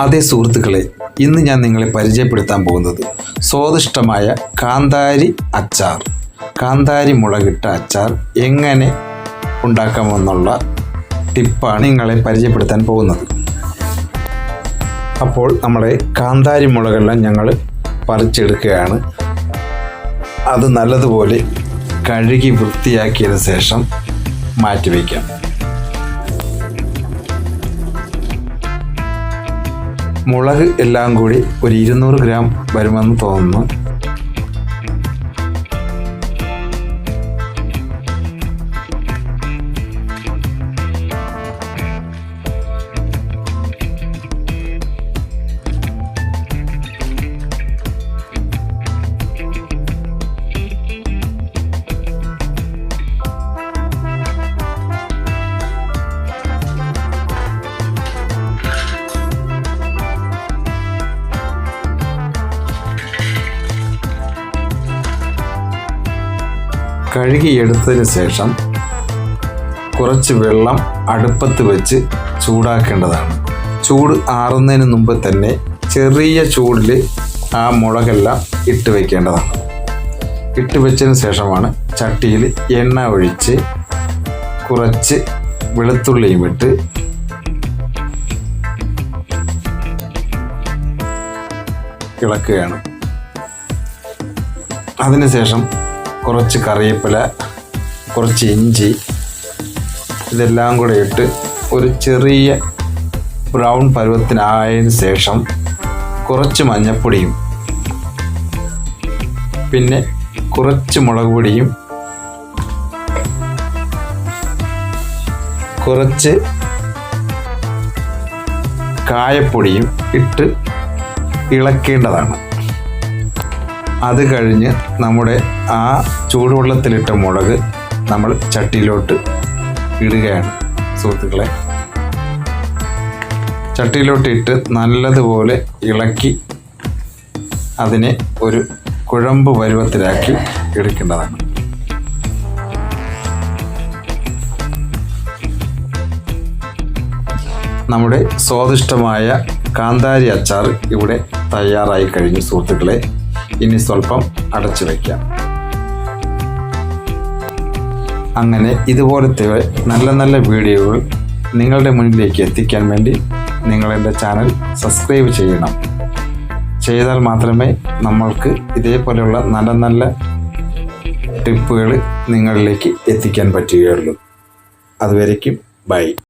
അതേ സുഹൃത്തുക്കളെ ഇന്ന് ഞാൻ നിങ്ങളെ പരിചയപ്പെടുത്താൻ പോകുന്നത് സ്വാദിഷ്ടമായ കാന്താരി അച്ചാർ. കാന്താരി മുളകിട്ട അച്ചാർ എങ്ങനെ ഉണ്ടാക്കാമെന്നുള്ള ടിപ്പാണ് നിങ്ങളെ പരിചയപ്പെടുത്താൻ പോകുന്നത്. അപ്പോൾ നമ്മളെ കാന്താരി മുളകെല്ലാം ഞങ്ങൾ പറിച്ചെടുക്കുകയാണ്. അത് നല്ലതുപോലെ കഴുകി വൃത്തിയാക്കിയതിന് ശേഷം മാറ്റിവെക്കാം മുളക് എല്ലാം കൂടി ഒരു ഇരുന്നൂറ് ഗ്രാം വരുമെന്ന് തോന്നുന്നു. കഴുകിയെടുത്തതിന് ശേഷം കുറച്ച് വെള്ളം അടുപ്പത്ത് വെച്ച് ചൂടാക്കേണ്ടതാണ്. ചൂട് ആറുന്നതിന് മുമ്പ് തന്നെ ചെറിയ ചൂടിൽ ആ മുളകെല്ലാം ഇട്ട് വയ്ക്കേണ്ടതാണ് ഇട്ട് വെച്ചതിന് ശേഷമാണ് ചട്ടിയിൽ എണ്ണ ഒഴിച്ച് കുറച്ച് വെളുത്തുള്ളിയും ഇട്ട് ഇളക്കുകയാണ്. അതിനുശേഷം കുറച്ച് കറിവേപ്പില കുറച്ച് ഇഞ്ചി ഇതെല്ലാം കൂടെ ഇട്ട് ഒരു ചെറിയ ബ്രൗൺ പരുവത്തിനായതിന് ശേഷം കുറച്ച് മഞ്ഞൾപ്പൊടിയും പിന്നെ കുറച്ച് മുളക് പൊടിയും കുറച്ച് കായപ്പൊടിയും ഇട്ട് ഇളക്കേണ്ടതാണ്. അത് കഴിഞ്ഞ് നമ്മുടെ ആ ചൂടുവെള്ളത്തിലിട്ട മുളക് നമ്മൾ ചട്ടിയിലോട്ട് ഇടുകയാണ്. സുഹൃത്തുക്കളെ ചട്ടിയിലോട്ട് ഇട്ട് നല്ലതുപോലെ ഇളക്കി അതിനെ ഒരു കുഴമ്പ് പരുവത്തിലാക്കി എടുക്കേണ്ടതാണ്. നമ്മുടെ സ്വാദിഷ്ടമായ കാന്താരി അച്ചാർ ഇവിടെ തയ്യാറായി കഴിഞ്ഞു സുഹൃത്തുക്കളെ. ഇനി സ്വല്പം അടച്ചു വയ്ക്കാം. അങ്ങനെ ഇതുപോലത്തെ നല്ല നല്ല വീഡിയോകൾ നിങ്ങളുടെ മുന്നിലേക്ക് എത്തിക്കാൻ വേണ്ടി നിങ്ങളെന്റെ ചാനൽ സബ്സ്ക്രൈബ് ചെയ്യണം. ചെയ്താൽ മാത്രമേ നമ്മൾക്ക് ഇതേപോലെയുള്ള നല്ല നല്ല ടിപ്പുകൾ നിങ്ങളിലേക്ക് എത്തിക്കാൻ പറ്റുകയുള്ളൂ. അതുവരയ്ക്കും ബൈ.